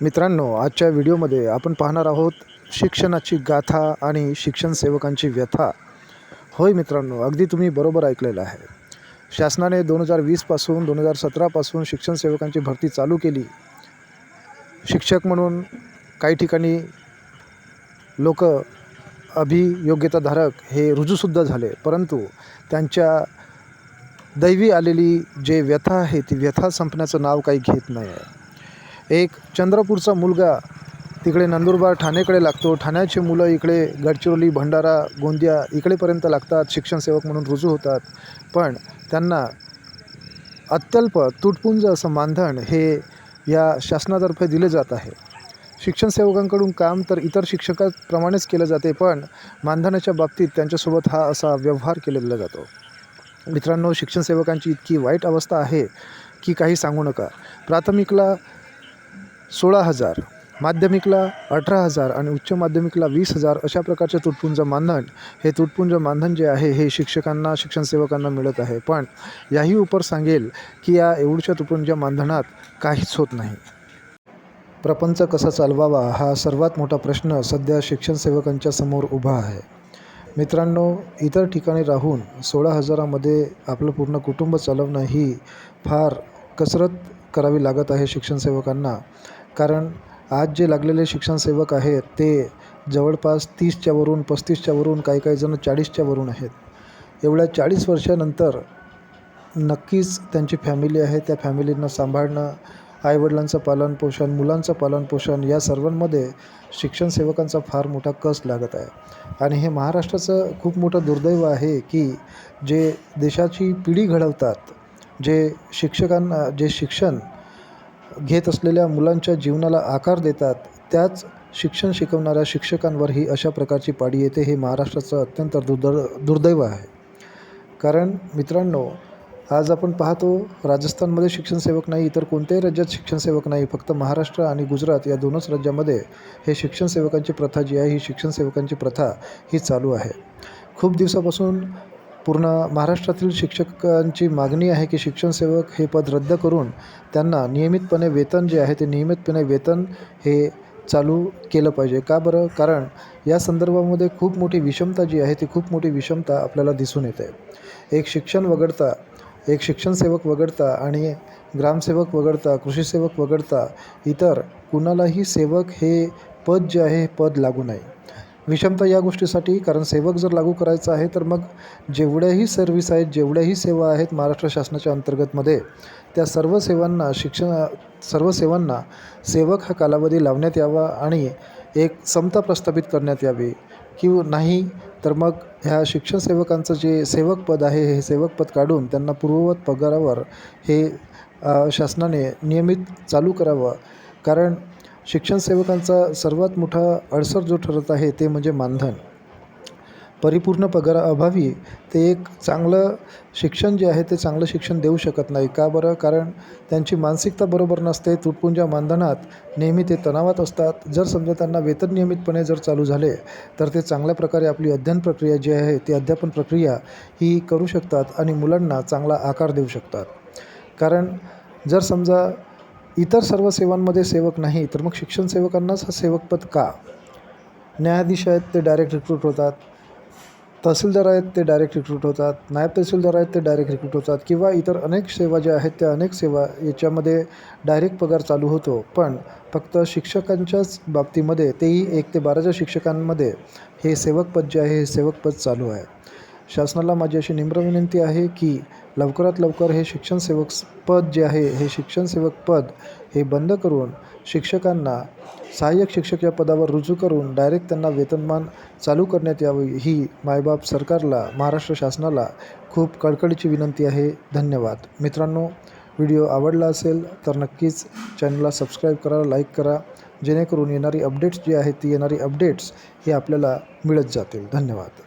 मित्रांनो आजच्या व्हिडिओमध्ये आपण पाहणार आहोत शिक्षणाची गाथा आणि शिक्षण सेवकांची व्यथा. होय मित्रांनो अगदी तुम्ही बरोबर ऐकलेलं आहे. शासनाने दोन हजार वीसपासून दोन हजार सतरापासून शिक्षण सेवकांची भरती चालू केली. शिक्षक म्हणून काही ठिकाणी लोक अभियोग्यताधारक हे रुजूसुद्धा झाले परंतु त्यांच्या दैवी आलेली जे व्यथा आहे ती व्यथा संपण्याचं नाव काही घेत नाही आहे एक चंद्रपूरचा मुलगा तिकडे नंदुरबार ठाणेकडे लागतो. ठाण्याची मुलं इकडे गडचिरोली भंडारा गोंदिया इकडेपर्यंत लागतात. शिक्षणसेवक म्हणून रुजू होतात. पण त्यांना अत्यल्प तुटपुंज असं मानधन हे या शासनातर्फे दिले जात आहे. शिक्षण सेवकांकडून काम तर इतर शिक्षकाप्रमाणेच केलं जाते पण मानधनाच्या बाबतीत त्यांच्यासोबत हा असा व्यवहार केलेला जातो. मित्रांनो शिक्षण सेवकांची इतकी वाईट अवस्था आहे की काही सांगू नका. प्राथमिकला सोळा हजार माध्यमिकला अठरा हजार आणि उच्च माध्यमिकला वीस हजार अशा प्रकारचे तुटपुंज मानधन. हे तुटपुंज मानधन जे आहे हे शिक्षकांना शिक्षणसेवकांना मिळत आहे. पण याही उपर सांगेल की या एवढ्या तुटपुंज मानधनात काहीच होत नाही. प्रपंच कसा चालवावा हा सर्वात मोठा प्रश्न सध्या शिक्षणसेवकांच्या समोर उभा आहे. मित्रांनो इतर ठिकाणी राहून सोळा हजारामध्ये आपलं पूर्ण कुटुंब चालवणं ही फार कसरत करावी लागत आहे शिक्षणसेवकांना. कारण आज जे लागलेले शिक्षणसेवक आहेत ते जवळपास तीसच्या वरून पस्तीसच्या वरून काही काही जण चाळीसच्या वरून आहेत. एवढ्या चाळीस वर्षानंतर नक्कीच त्यांची फॅमिली आहे. त्या फॅमिलींना सांभाळणं आईवडिलांचं पालनपोषण मुलांचं पालनपोषण या सर्वांमध्ये शिक्षणसेवकांचा फार मोठा कस लागत आहे. आणि हे महाराष्ट्राचं खूप मोठं दुर्दैव आहे की जे देशाची पिढी घडवतात जे शिक्षकांना जे शिक्षण घेत असलेल्या मुलांच्या जीवनाला आकार देतात त्याच शिक्षण शिकवणाऱ्या शिक्षकांवर ही अशा प्रकारची पाडी येते हे महाराष्ट्राचं अत्यंत दुर्द दुर्दैव आहे. कारण मित्रांनो आज आपण पाहतो राजस्थानमध्ये शिक्षणसेवक नाही इतर कोणत्याही राज्यात शिक्षणसेवक नाही फक्त महाराष्ट्र आणि गुजरात या दोनच राज्यामध्ये हे शिक्षणसेवकांची प्रथा जी आहे ही शिक्षणसेवकांची प्रथा ही चालू आहे. खूप दिवसापासून पूर्ण महाराष्ट्रातील शिक्षकांची मागणी आहे की शिक्षणसेवक हे पद रद्द करून त्यांना नियमितपणे वेतन जे आहे ते नियमितपणे वेतन हे चालू केलं पाहिजे. का बरं? कारण या संदर्भामध्ये खूप मोठी विषमता जी आहे ती खूप मोठी विषमता आपल्याला दिसून येते. एक शिक्षण वगळता एक शिक्षणसेवक वगळता आणि ग्रामसेवक वगळता कृषीसेवक वगळता इतर कुणालाही सेवक हे पद जे आहे पद लागू नाही विषमता या गोष्टीसाठी कारण सेवक जर लागू करायचं आहे तर मग जेवढ्याही सर्व्हिस आहेत जेवढ्याही सेवा आहेत महाराष्ट्र शासनाच्या अंतर्गतमध्ये त्या सर्व सेवांना शिक्षण सर्व सेवांना सेवक हा कालावधी लावण्यात यावा आणि एक समता प्रस्थापित करण्यात यावी. किंवा नाही तर मग ह्या शिक्षण सेवकांचं जे सेवक पद आहे हे सेवक पद काढून त्यांना पूर्ववत पगारावर हे शासनाने नियमित चालू करावं. कारण शिक्षणसेवकांचा सर्वात मोठा अडसर जो ठरत आहे ते म्हणजे मानधन. परिपूर्ण पगाराअभावी ते एक चांगलं शिक्षण जे आहे ते चांगलं शिक्षण देऊ शकत नाही. का बरं? कारण त्यांची मानसिकता बरोबर नसते तुटपुंजा मानधनात नेहमी ते तणावात असतात. जर समजा त्यांना वेतन नियमितपणे जर चालू झाले तर ते चांगल्या प्रकारे आपली अध्ययन प्रक्रिया जी आहे ती अध्यापन प्रक्रिया ही करू शकतात आणि मुलांना चांगला आकार देऊ शकतात. कारण जर समजा इतर सर्व सेवांमध्ये सेवक नाही तर मग शिक्षण सेवकांनाच हा सेवकपद का? न्यायाधीश आहेत ते डायरेक्ट रिक्रूट होतात. तहसीलदार आहेत ते डायरेक्ट रिक्रूट होतात. नायब तहसीलदार आहेत ते डायरेक्ट रिक्रूट होतात. किंवा इतर अनेक सेवा ज्या आहेत त्या अनेक सेवा याच्यामध्ये डायरेक्ट पगार चालू होतो. पण फक्त शिक्षकांच्याच बाबतीमध्ये तेही एक ते बाराच्या शिक्षकांमध्ये हे सेवकपद जे आहे हे सेवकपद चालू आहे. शासनाला माझी अशी निम्र विनंती आहे की लवकरात लवकर हे शिक्षणसेवक पद जे आहे हे शिक्षणसेवक पद हे बंद करून शिक्षकांना सहाय्यक शिक्षक या पदावर रुजू करून डायरेक्ट त्यांना वेतनमान चालू करण्यात यावी ही मायबाप सरकारला महाराष्ट्र शासनाला खूप कळकळीची विनंती आहे. धन्यवाद. मित्रांनो व्हिडिओ आवडला असेल तर नक्कीच चॅनलला सबस्क्राईब करा लाईक करा. जेणेकरून येणारी अपडेट्स जी आहेत ती येणारी अपडेट्स ही आपल्याला मिळत जातील. धन्यवाद.